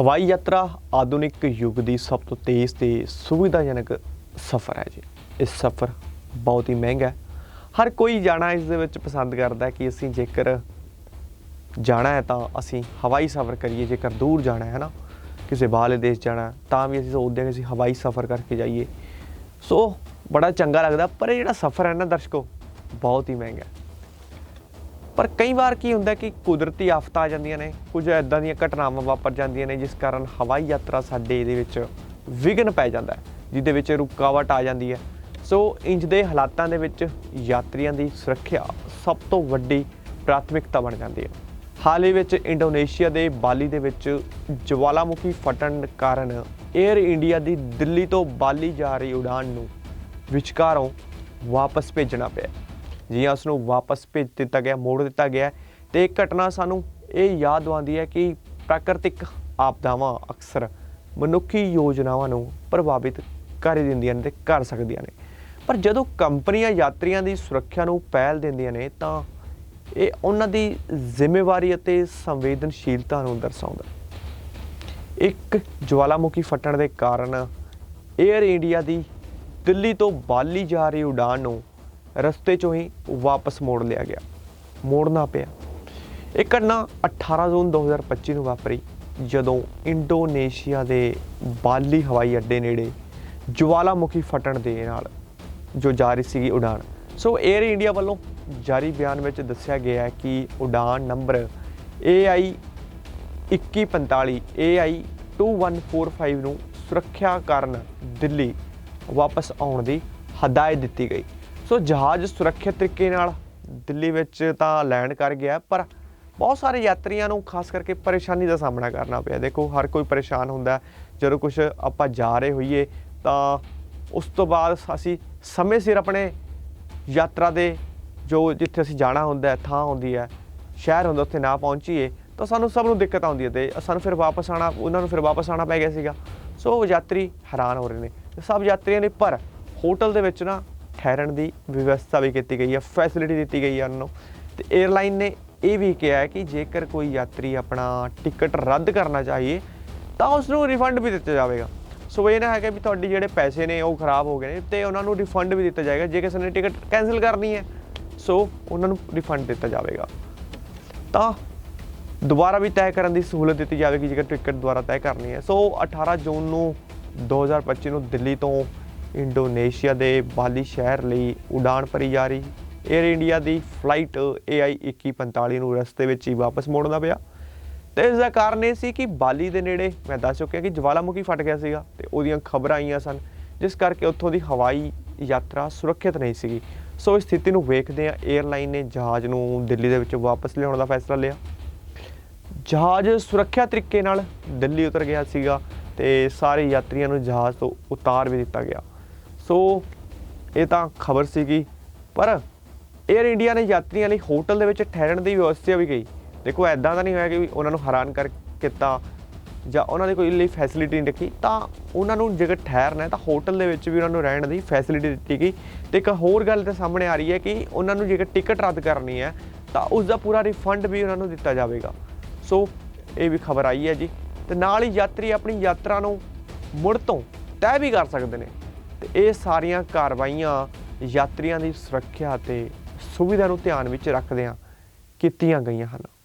ਹਵਾਈ ਯਾਤਰਾ ਆਧੁਨਿਕ ਯੁੱਗ ਦੀ ਸਭ ਤੋਂ ਤੇਜ਼ ਤੇ ਸੁਵਿਧਾਜਨਕ ਸਫ਼ਰ ਹੈ ਜੀ। ਇਹ ਸਫ਼ਰ ਬਹੁਤ ਹੀ ਮਹਿੰਗਾ ਹੈ। ਹਰ ਕੋਈ ਜਾਣਾ ਇਸ ਦੇ ਵਿੱਚ ਪਸੰਦ ਕਰਦਾ ਹੈ ਕਿ ਅਸੀਂ ਜੇਕਰ ਜਾਣਾ ਹੈ ਤਾਂ ਅਸੀਂ ਹਵਾਈ ਸਫ਼ਰ ਕਰੀਏ, ਜੇਕਰ ਦੂਰ ਜਾਣਾ ਹੈ ਨਾ, ਕਿਸੇ ਬਾਹਰਲੇ ਦੇਸ਼ ਜਾਣਾ ਤਾਂ ਵੀ ਅਸੀਂ ਸੋਚਦੇ ਹਾਂ ਕਿ ਅਸੀਂ ਹਵਾਈ ਸਫ਼ਰ ਕਰਕੇ ਜਾਈਏ। ਸੋ ਬੜਾ ਚੰਗਾ ਲੱਗਦਾ, ਪਰ ਇਹ ਜਿਹੜਾ ਸਫ਼ਰ ਹੈ ਨਾ ਦਰਸ਼ਕੋ, ਬਹੁਤ ਹੀ ਮਹਿੰਗਾ ਹੈ। ਪਰ ਕਈ ਵਾਰ ਕੀ ਹੁੰਦਾ ਕਿ ਕੁਦਰਤੀ ਆਫਤਾਂ ਆ ਜਾਂਦੀਆਂ ਨੇ, ਕੁਝ ਐਦਾਂ ਦੀਆਂ ਘਟਨਾਵਾਂ ਵਾਪਰ ਜਾਂਦੀਆਂ ਨੇ ਜਿਸ ਕਾਰਨ ਹਵਾਈ ਯਾਤਰਾ ਸਾਡੇ ਇਹਦੇ ਵਿੱਚ ਵਿਘਨ ਪੈ ਜਾਂਦਾ ਹੈ, ਜਿਹਦੇ ਵਿੱਚ ਰੁਕਾਵਟ ਆ ਜਾਂਦੀ ਹੈ। ਸੋ ਇੰਜ ਦੇ ਹਾਲਾਤਾਂ ਦੇ ਵਿੱਚ ਯਾਤਰੀਆਂ ਦੀ ਸੁਰੱਖਿਆ ਸਭ ਤੋਂ ਵੱਡੀ ਪ੍ਰਾਥਮਿਕਤਾ ਬਣ ਜਾਂਦੀ ਹੈ। ਹਾਲ ਹੀ ਵਿੱਚ ਇੰਡੋਨੇਸ਼ੀਆ ਦੇ ਬਾਲੀ ਦੇ ਵਿੱਚ ਜਵਾਲਾਮੁਖੀ ਫਟਣ ਕਾਰਨ 에ਅਰ ਇੰਡੀਆ ਦੀ ਦਿੱਲੀ ਤੋਂ ਬਾਲੀ ਜਾ ਰਹੀ ਉਡਾਨ ਨੂੰ ਵਿਚਕਾਰੋਂ ਵਾਪਸ ਭੇਜਣਾ ਪਿਆ। ਜੀ ਉਸ ਨੂੰ ਵਾਪਸ ਭੇਜ ਦਿੱਤਾ ਗਿਆ, ਮੋੜ ਦਿੱਤਾ ਗਿਆ ਤੇ ਇਹ ਘਟਨਾ ਸਾਨੂੰ ਇਹ ਯਾਦ ਦਿਵਾਉਂਦੀ ਹੈ ਕਿ ਪ੍ਰਾਕਿਰਤਿਕ ਆਪਦਾਵਾਂ ਅਕਸਰ ਮਨੁੱਖੀ ਯੋਜਨਾਵਾਂ ਨੂੰ ਪ੍ਰਭਾਵਿਤ ਕਰ ਦਿੰਦੀਆਂ ਨੇ ਤੇ ਕਰ ਸਕਦੀਆਂ ਨੇ। ਪਰ ਜਦੋਂ ਕੰਪਨੀਆਂ ਯਾਤਰੀਆਂ ਦੀ ਸੁਰੱਖਿਆ ਨੂੰ ਪਹਿਲ ਦਿੰਦੀਆਂ ਨੇ, ਤਾਂ ਇਹ ਉਹਨਾਂ ਦੀ ਜ਼ਿੰਮੇਵਾਰੀ ਅਤੇ ਸੰਵੇਦਨਸ਼ੀਲਤਾ ਨੂੰ ਦਰਸਾਉਂਦਾ ਇੱਕ ਜਵਾਲਾਮੁਖੀ ਫਟਣ ਦੇ ਕਾਰਨ 에ਅਰ ਇੰਡੀਆ ਦੀ ਦਿੱਲੀ ਤੋਂ ਬਾਲੀ ਜਾ ਰਹੀ ਉਡਾਨ ਨੂੰ ਰਸਤੇ 'ਚੋਂ ਹੀ ਵਾਪਸ ਮੋੜ ਲਿਆ ਗਿਆ। ਮੋੜਨਾ ਪਿਆ। ਇਹ ਘਟਨਾ 18 ਜੂਨ 2025 ਨੂੰ ਵਾਪਰੀ, ਜਦੋਂ ਇੰਡੋਨੇਸ਼ੀਆ ਦੇ ਬਾਲੀ ਹਵਾਈ ਅੱਡੇ ਨੇੜੇ ਜਵਾਲਾਮੁਖੀ ਫਟਣ ਦੇ ਨਾਲ ਜੋ ਜਾਰੀ ਸੀਗੀ ਉਡਾਨ। ਸੋ 에ਅਰ ਇੰਡੀਆ ਵੱਲੋਂ ਜਾਰੀ ਬਿਆਨ ਵਿੱਚ ਦੱਸਿਆ ਗਿਆ ਹੈ ਕਿ ਉਡਾਨ ਨੰਬਰ AI 2145 AI 2145 ਨੂੰ ਸੁਰੱਖਿਆ ਕਾਰਨ ਦਿੱਲੀ ਵਾਪਸ ਆਉਣ ਦੀ ਹਦਾਇਤ ਦਿੱਤੀ ਗਈ। ਸੋ ਜਹਾਜ਼ ਸੁਰੱਖਿਅਤ ਤਰੀਕੇ ਨਾਲ ਦਿੱਲੀ ਵਿੱਚ ਤਾਂ ਲੈਂਡ ਕਰ ਗਿਆ, ਪਰ ਬਹੁਤ ਸਾਰੇ ਯਾਤਰੀਆਂ ਨੂੰ ਖਾਸ ਕਰਕੇ ਪਰੇਸ਼ਾਨੀ ਦਾ ਸਾਹਮਣਾ ਕਰਨਾ ਪਿਆ। ਦੇਖੋ, ਹਰ ਕੋਈ ਪਰੇਸ਼ਾਨ ਹੁੰਦਾ ਜਦੋਂ ਕੁਝ ਆਪਾਂ ਜਾ ਰਹੇ ਹੋਈਏ, ਤਾਂ ਉਸ ਤੋਂ ਬਾਅਦ ਅਸੀਂ ਸਮੇਂ ਸਿਰ ਆਪਣੇ ਯਾਤਰਾ ਦੇ ਜੋ ਜਿੱਥੇ ਅਸੀਂ ਜਾਣਾ ਹੁੰਦਾ ਹੈ, ਥਾਂ ਹੁੰਦੀ ਹੈ, ਸ਼ਹਿਰ ਹੁੰਦਾ, ਉੱਥੇ ਨਾ ਪਹੁੰਚੀਏ, ਤਾਂ ਸਾਨੂੰ ਸਭ ਨੂੰ ਦਿੱਕਤ ਆਉਂਦੀ ਹੈ ਤੇ ਸਾਨੂੰ ਫਿਰ ਵਾਪਸ ਆਣਾ ਉਹਨਾਂ ਨੂੰ ਫਿਰ ਵਾਪਸ ਆਣਾ ਪੈ ਗਿਆ ਸੀਗਾ। ਸੋ ਯਾਤਰੀ ਹੈਰਾਨ ਹੋ ਰਹੇ ਨੇ। ਸਭ ਯਾਤਰੀਆਂ ਨੇ, ਪਰ ਹੋਟਲ ਦੇ ਵਿੱਚ ਨਾ ਠਹਿਰਣ ਦੀ ਵਿਵਸਥਾ ਵੀ ਕੀਤੀ ਗਈ ਹੈ ਫੈਸਿਲਿਟੀ ਦਿੱਤੀ ਗਈ ਹੈ ਉਹਨਾਂ। ਨੂੰ ਤੇ 에ਅਰਲਾਈਨ ਨੇ ਇਹ ਵੀ ਕਿਹਾ ਹੈ ਕਿ ਜੇਕਰ ਕੋਈ ਯਾਤਰੀ ਆਪਣਾ ਟਿਕਟ ਰੱਦ ਕਰਨਾ ਚਾਹੀਏ, ਤਾਂ ਉਸ ਨੂੰ ਰਿਫੰਡ ਵੀ ਦਿੱਤਾ ਜਾਵੇਗਾ। ਸੋ ਇਹ ਨਾ ਹੈਗਾ ਵੀ ਤੁਹਾਡੀ ਜਿਹੜੇ ਪੈਸੇ ਨੇ, ਉਹ ਖਰਾਬ ਹੋ ਗਏ ਨੇ, ਤੇ ਉਹਨਾਂ ਨੂੰ ਰਿਫੰਡ ਵੀ ਦਿੱਤਾ ਜਾਏਗਾ, ਜੇ ਕਿਸੇ ਨੇ ਟਿਕਟ ਕੈਨਸਲ ਕਰਨੀ ਹੈ। ਸੋ ਉਹਨਾਂ ਨੂੰ ਰਿਫੰਡ ਦਿੱਤਾ ਜਾਵੇਗਾ। ਤਾਂ ਦੁਬਾਰਾ ਵੀ ਤੈਅ ਕਰਨ ਦੀ ਸਹੂਲਤ ਦਿੱਤੀ ਜਾਵੇਗੀ ਜੇਕਰ ਟਿਕਟ ਦੁਬਾਰਾ ਤੈਅ ਕਰਨੀ ਹੈ। ਸੋ 18 ਜੂਨ ਨੂੰ 2025 ਨੂੰ ਦਿੱਲੀ ਤੋਂ ਇੰਡੋਨੇਸ਼ੀਆ ਦੇ ਬਾਲੀ ਸ਼ਹਿਰ ਲਈ ਉਡਾਨ ਭਰੀ ਜਾ ਰਹੀ। 에ਅਰ ਇੰਡੀਆ ਦੀ ਫਲਾਈਟ AI 2145 ਨੂੰ ਰਸਤੇ ਵਿੱਚ ਹੀ ਵਾਪਸ ਮੋੜਨਾ ਪਿਆ। ਤੇ ਇਸ ਦਾ ਕਾਰਨ ਇਹ ਸੀ ਕਿ ਬਾਲੀ ਦੇ ਨੇੜੇ, ਮੈਂ ਦੱਸ ਚੁੱਕਿਆ ਕਿ ਜਵਾਲਾਮੁਖੀ ਫਟ ਗਿਆ ਸੀਗਾ ਤੇ ਉਹਦੀਆਂ ਖਬਰਾਂ ਆਈਆਂ ਸਨ, ਜਿਸ ਕਰਕੇ ਉੱਥੋਂ ਦੀ ਹਵਾਈ ਯਾਤਰਾ ਸੁਰੱਖਿਅਤ ਨਹੀਂ ਸੀਗੀ। ਸੋ ਇਸ ਸਥਿਤੀ ਨੂੰ ਵੇਖਦੇ ਆ 에ਅਰਲਾਈਨ ਨੇ ਜਹਾਜ਼ ਨੂੰ ਦਿੱਲੀ ਦੇ ਵਿੱਚ ਵਾਪਸ ਲਿਆਉਣ ਦਾ ਫੈਸਲਾ ਲਿਆ। ਜਹਾਜ਼ ਸੁਰੱਖਿਆ ਤਰੀਕੇ ਨਾਲ ਦਿੱਲੀ ਉਤਰ ਗਿਆ ਸੀਗਾ ਤੇ ਸਾਰੇ ਯਾਤਰੀਆਂ ਨੂੰ ਜਹਾਜ਼ ਤੋਂ ਉਤਾਰ ਵੀ ਦਿੱਤਾ ਗਿਆ। ਸੋ ਇਹ ਤਾਂ ਖਬਰ ਸੀਗੀ। ਪਰ 에ਅਰ ਇੰਡੀਆ ਨੇ ਯਾਤਰੀਆਂ ਲਈ ਹੋਟਲ ਦੇ ਵਿੱਚ ਠਹਿਰਣ ਦੀ ਵਿਵਸਥਾ ਵੀ ਗਈ ਦੇਖੋ ਐਦਾਂ ਤਾਂ ਨਹੀਂ ਹੋਇਆ ਕਿ ਵੀ ਉਹਨਾਂ ਨੂੰ ਹੈਰਾਨ ਕਰ ਕੀਤਾ ਜਾਂ ਉਹਨਾਂ ਦੇ ਕੋਈ ਲਈ ਫੈਸਿਲਿਟੀ ਨਹੀਂ ਰੱਖੀ। ਤਾਂ ਉਹਨਾਂ ਨੂੰ ਜੇਕਰ ਠਹਿਰਨਾ ਹੈ ਤਾਂ ਹੋਟਲ ਦੇ ਵਿੱਚ ਵੀ ਉਹਨਾਂ ਨੂੰ ਰਹਿਣ ਦੀ ਫੈਸਿਲਿਟੀ ਦਿੱਤੀ ਗਈ। ਤੇ ਇੱਕ ਹੋਰ ਗੱਲ ਤੇ ਸਾਹਮਣੇ ਆ ਰਹੀ ਹੈ ਕਿ ਉਹਨਾਂ ਨੂੰ ਜੇਕਰ ਟਿਕਟ ਰੱਦ ਕਰਨੀ ਹੈ ਤਾਂ ਉਸ ਦਾ ਪੂਰਾ ਰਿਫੰਡ ਵੀ ਉਹਨਾਂ ਨੂੰ ਦਿੱਤਾ ਜਾਵੇਗਾ। ਸੋ ਇਹ ਵੀ ਖਬਰ ਆਈ ਹੈ ਜੀ। ਤੇ ਨਾਲ ਹੀ ਯਾਤਰੀ ਆਪਣੀ ਯਾਤਰਾ ਨੂੰ ਮੁੜ ਤੋਂ ਤੈਅ ਵੀ ਕਰ ਸਕਦੇ ਨੇ। ਤੇ ਇਹ ਸਾਰੀਆਂ ਕਾਰਵਾਈਆਂ ਯਾਤਰੀਆਂ ਦੀ ਸੁਰੱਖਿਆ ਅਤੇ ਸੁਵਿਧਾ ਨੂੰ ਧਿਆਨ ਵਿੱਚ ਰੱਖਦਿਆਂ ਕੀਤੀਆਂ ਗਈਆਂ ਹਨ।